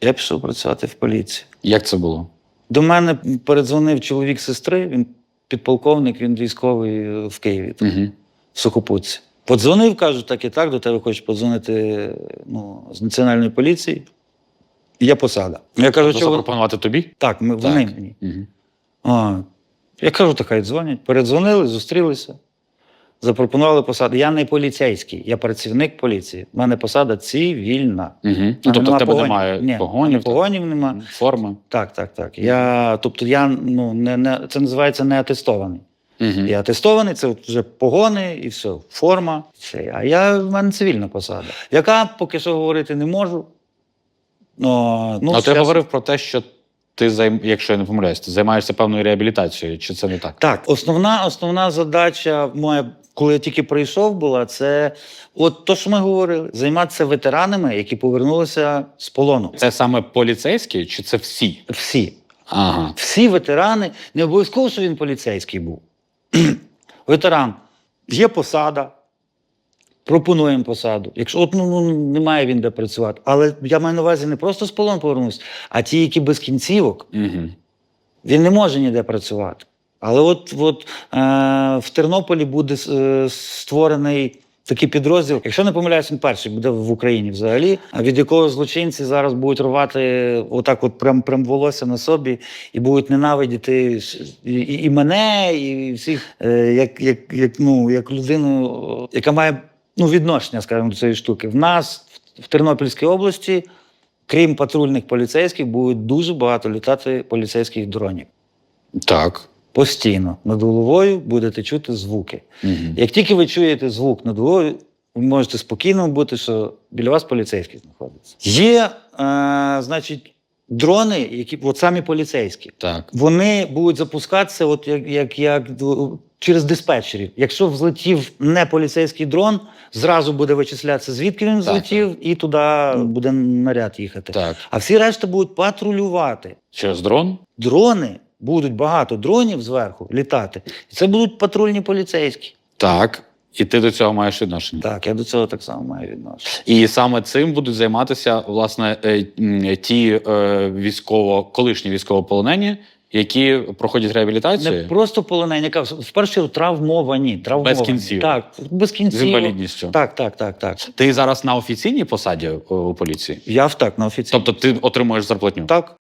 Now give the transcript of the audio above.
Я пішов працювати в поліції. Як це було? До мене передзвонив чоловік сестри, він підполковник, він військовий е, в Києві, там, Угу. в Сухопутці. Подзвонив, кажу, так і так, до тебе хочуть подзвонити ну, з національної поліції. Є посада. Я кажу, Тобто що запропонувати тобі? так, ми, вони мені. Угу. А, я кажу, так хай дзвонять. Передзвонили, зустрілися, запропонували посаду. Я не поліцейський, я працівник поліції. У мене посада цивільна. Угу. Ну, тобто в тебе погонів. немає Ні, погонів, погонів нема. так, форми. Так, так, так. Я, тобто я ну, не, не, це називається не атестований. Угу. Я атестований, це от вже погони і все, форма. Все. А я в мене цивільна посада, яка поки що говорити не можу. Но, ну, а ти зараз- говорив про те, що ти займ... якщо я не помиляюсь, ти займаєшся певною реабілітацією, чи це не так? Так, основна, основна задача моя, коли я тільки прийшов, була це от то, що ми говорили, займатися ветеранами, які повернулися з полону. Це саме поліцейські, чи це всі? Всі. Ага. Всі ветерани, не обов'язково, що він поліцейський був. Ветеран, є посада, пропонуємо посаду. Якщо от, ну, ну, немає він де працювати. Але я маю на увазі не просто з полону повернувся, а ті, які без кінцівок, Угу. він не може ніде працювати. Але от, от е, в Тернополі буде е, створений такий підрозділ. Якщо не помиляюсь, він перший буде в Україні взагалі, від якого злочинці зараз будуть рвати отак, от прям, прям волосся на собі, і будуть ненавидіти і, і, мене, і всіх, е, як, як, як, ну, як людину, яка має ну, відношення, скажімо, до цієї штуки. В нас в Тернопільській області. Крім патрульних поліцейських, буде дуже багато літати поліцейських дронів. Так. Постійно над головою будете чути звуки. Угу. Як тільки ви чуєте звук над головою, ви можете спокійно бути, що біля вас поліцейський знаходиться. Є, е, значить, дрони, які от самі поліцейські. Так. Вони будуть запускатися, от як, як, як через диспетчерів. Якщо взлетів не поліцейський дрон, зразу буде вичислятися, звідки він Так, злетів, і туди буде наряд їхати. Так. А всі решта будуть патрулювати. Через дрон? Дрони будуть багато дронів зверху літати. І це будуть патрульні поліцейські. Так. І ти до цього маєш відношення. Так, я до цього так само маю відношення. І саме цим будуть займатися власне е, ті е, військово, колишні військовополонені, які проходять реабілітацію. Не просто полонені, яка в першу чергу травмовані. травмовані. Без кінцівок. Так, без з інвалідністю. Так, так, так, так. Ти зараз на офіційній посаді е, у поліції? Я в так на офіційній. Тобто ти отримуєш зарплатню? Так,